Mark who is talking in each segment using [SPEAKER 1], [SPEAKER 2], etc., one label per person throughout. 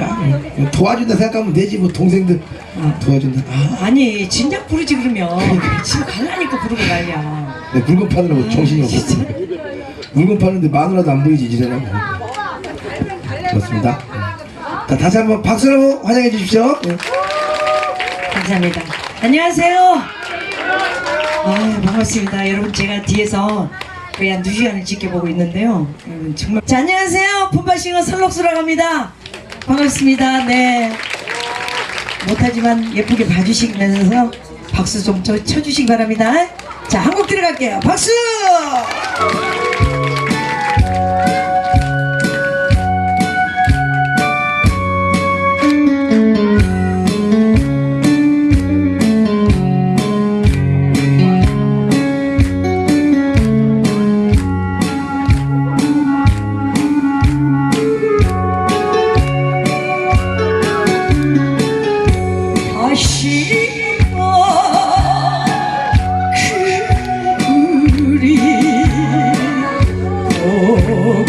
[SPEAKER 1] 아, 도와준다 생각하면 되지 뭐 동생들. 도와준다. 아.
[SPEAKER 2] 아니 진작 부르지 그러면. 지금 갈라니까 부르고 난리야.
[SPEAKER 1] 내 물건 파느라 고 정신이 없었어 물건 파는데 마누라도 안 보이지 이제는? 그렇습니다. 자 다시 한번 박수로 환영해 주십시오. 네.
[SPEAKER 2] 감사합니다. 안녕하세요. 아 반갑습니다. 여러분 제가 뒤에서 거의 한 2시간을 지켜보고 있는데요. 여러분 정말. 자 안녕하세요. 폼바싱어 설록수라고 합니다 반갑습니다. 네. 못하지만 예쁘게 봐주시면서 박수 좀 쳐- 쳐주시기 바랍니다. 자 한곡 들어갈게요. 박수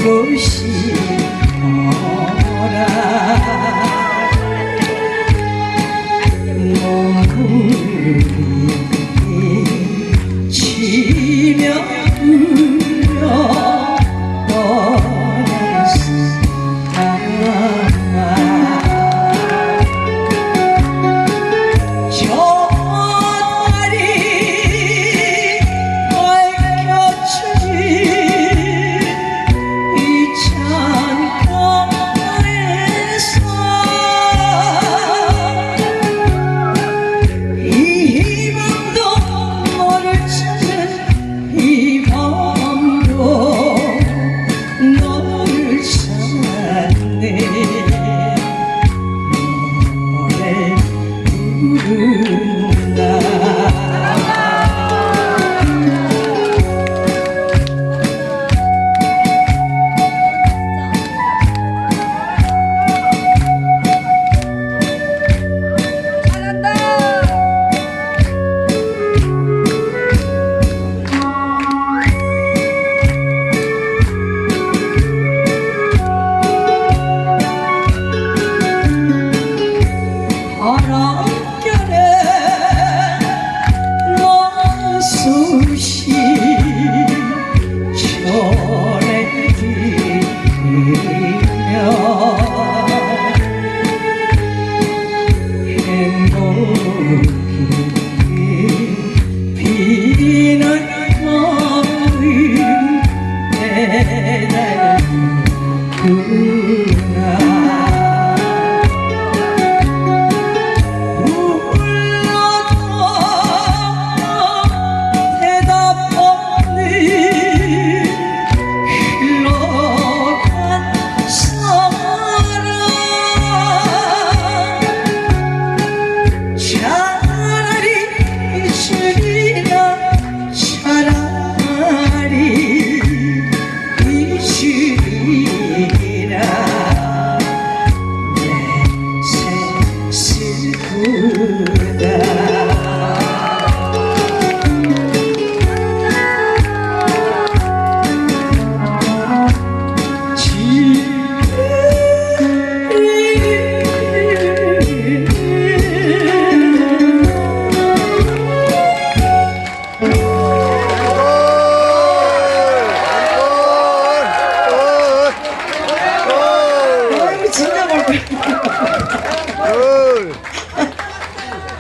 [SPEAKER 2] 보 행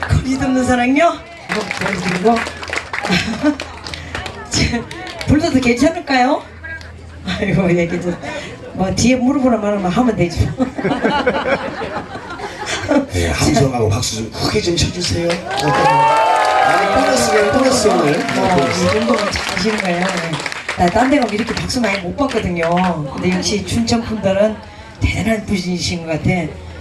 [SPEAKER 2] 거기 듣는 사랑요? 이거 보여드리고 불러도 괜찮을까요? 아이고 얘기도 뭐 뒤에 무릎으로 말하면 하면 되죠
[SPEAKER 1] 네, 함성하고 박수 좀 크게 좀 쳐주세요 아 보너스 그냥 보너스 오늘 네,
[SPEAKER 2] 어. 이 정도면 잘 하시는 거예요 나 딴 데 가면 이렇게 박수 많이 못 받거든요 근데 역시 춘천 분들은 대단한 분이신 것 같아.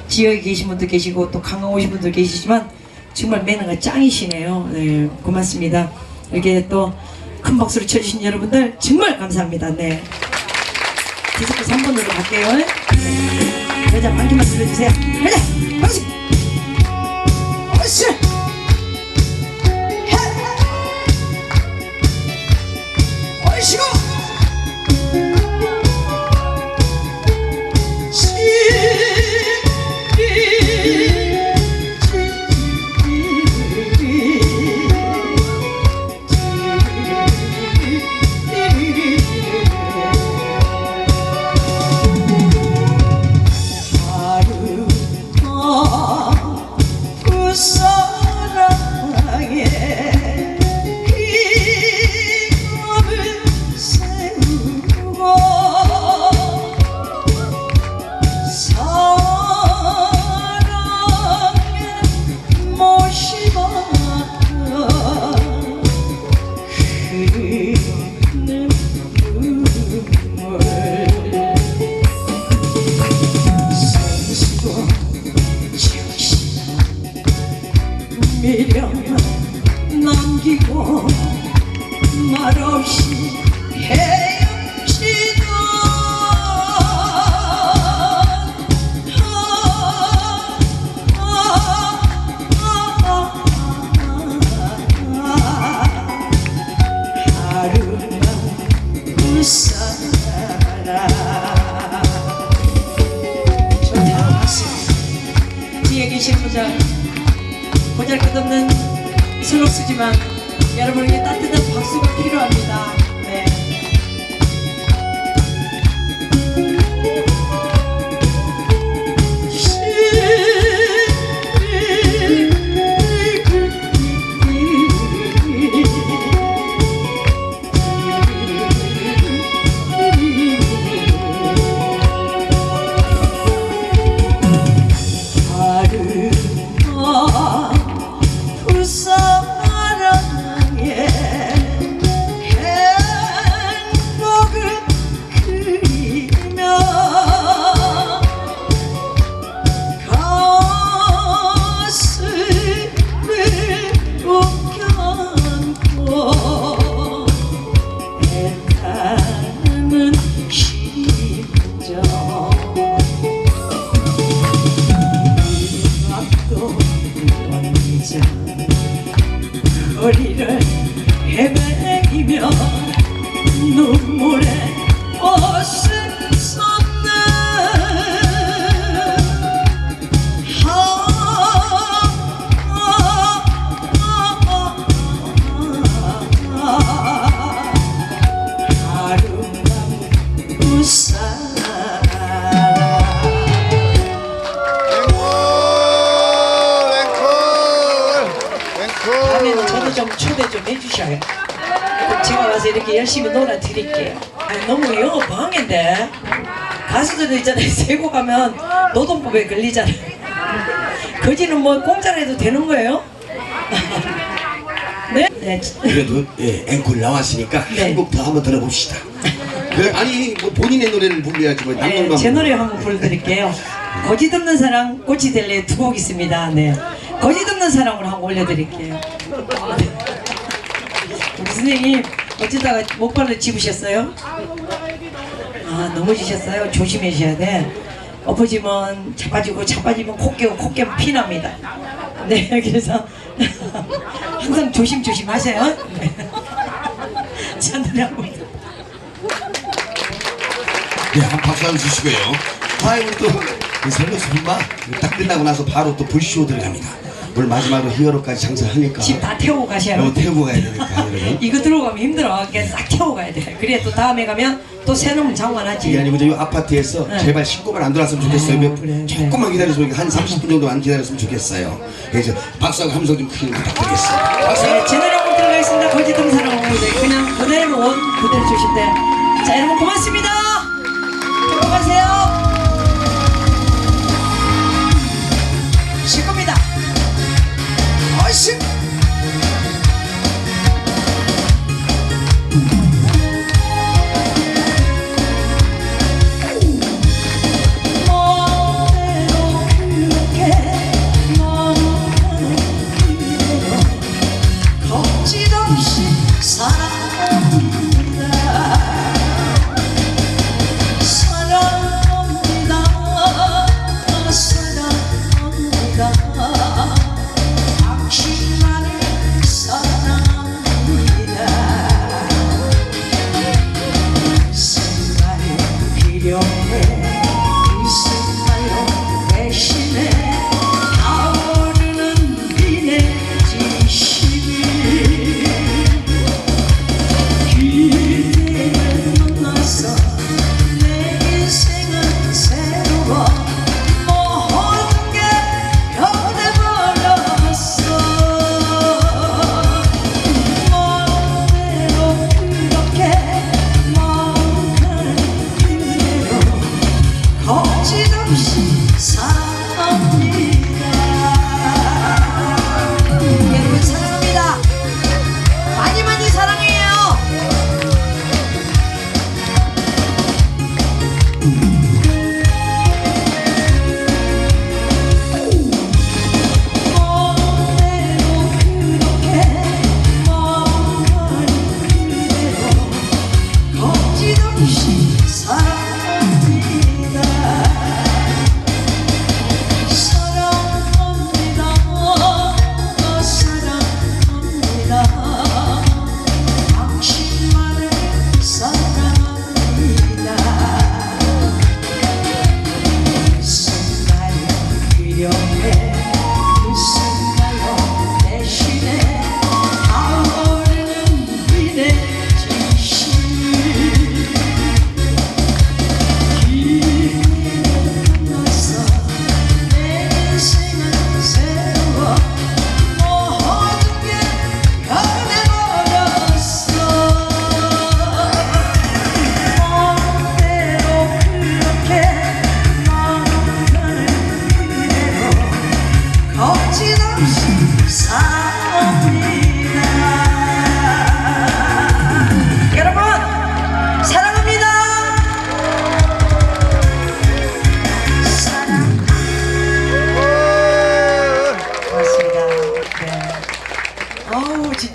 [SPEAKER 2] 지역에 계신 분도 계시고 또 강강 오신 분도 계시지만 정말 매너가 짱이시네요. 네 고맙습니다. 이렇게 또 큰 박수를 쳐주신 여러분들 정말 감사합니다. 네. 디스크 3번으로 갈게요. 네. 여자 반기만 들려주세요. 여자 박수 박수 이렇게 열심히 놀아드릴게요. 아니, 너무 영어 방해인데 가수들도 있잖아요. 세고 가면 노동법에 걸리잖아요. 거지는 뭐 공짜로 해도 되는 거예요? 네? 네.
[SPEAKER 1] 그래도 예, 앵콜 나왔으니까
[SPEAKER 2] 네.
[SPEAKER 1] 한곡 더 한번 들어봅시다. 그, 아니 뭐 본인의 노래를 불러야지 뭐
[SPEAKER 2] 네,
[SPEAKER 1] 남들만
[SPEAKER 2] 제 노래 한번 불러드릴게요. 거짓 없는 사랑 꽃이 될래 두 곡 있습니다. 네. 거짓 없는 사랑으로 한번 올려드릴게요. 우리 선생님 어쩌다가 목발을 집으셨어요? 아 넘어지셨어요? 조심하셔야 돼. 엎어지면 자빠지고 자빠지면 코 깨고 코 깨면 피납니다. 네 그래서 항상 조심조심 하세요. 네. 한번
[SPEAKER 1] 네, 한 박수 한번 주시고요. 아이고 또이 설거지 불마 딱 끝나고 나서 바로 또 불쇼 들어갑니다. 오늘 마지막으로 히어로까지 장사하니까
[SPEAKER 2] 집 다 태우고 가셔요.
[SPEAKER 1] 너무 태우고 가야 되니까 여러분.
[SPEAKER 2] 이거 들고 가면 힘들어. 그냥 싹 태우고 가야 돼. 그래 또 다음에 가면 또 새놈 장만하지.
[SPEAKER 1] 이게 아니고 저희 아파트에서
[SPEAKER 2] 네.
[SPEAKER 1] 제발 식구만 안 들어왔으면 좋겠어요. 몇-
[SPEAKER 2] 그래, 그래.
[SPEAKER 1] 조금만 기다려서 한 30분 정도만 기다렸으면 좋겠어요. 그래서 박수하고 함성 좀 크게 부탁드리겠습니다. 박수!
[SPEAKER 2] 네, 제 노래 한곡 들어가겠습니다. 거짓 없는 사랑 오는데 그냥 그대로 원 그대로 주신대. 자 여러분 고맙습니다. 행복하세요.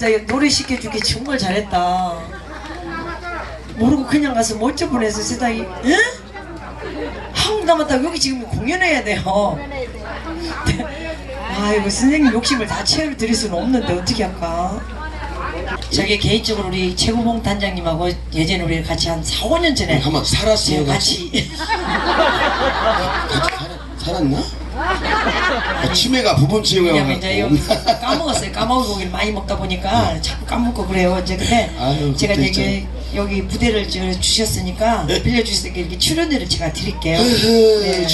[SPEAKER 2] 진짜 이 노래 시켜주기 정말 잘했다. 모르고 그냥 가서 멋져 보내서 세상에 응? 한국 남았다 여기 지금 공연해야 돼요. 아이고 선생님 욕심을 다 채워드릴 수는 없는데 어떻게 할까? 저기 개인적으로 우리 최고봉 단장님하고 예전에 우리 같이 한 4, 5년 전에
[SPEAKER 1] 한번 살았어요 같이
[SPEAKER 2] 같이
[SPEAKER 1] 같이 살았, 살았나? 아, 치매가 부분 치매가
[SPEAKER 2] 왜냐면 이제. 이거 까먹었어요. 까먹은 고기를 많이 먹다 보니까 자꾸 까먹고 그래요. 이제 근데
[SPEAKER 1] 아유,
[SPEAKER 2] 제가
[SPEAKER 1] 그때
[SPEAKER 2] 이제 여기 부대를 저 주셨으니까 빌려주셨으니까 이렇게 출연료를 제가 드릴게요. 네.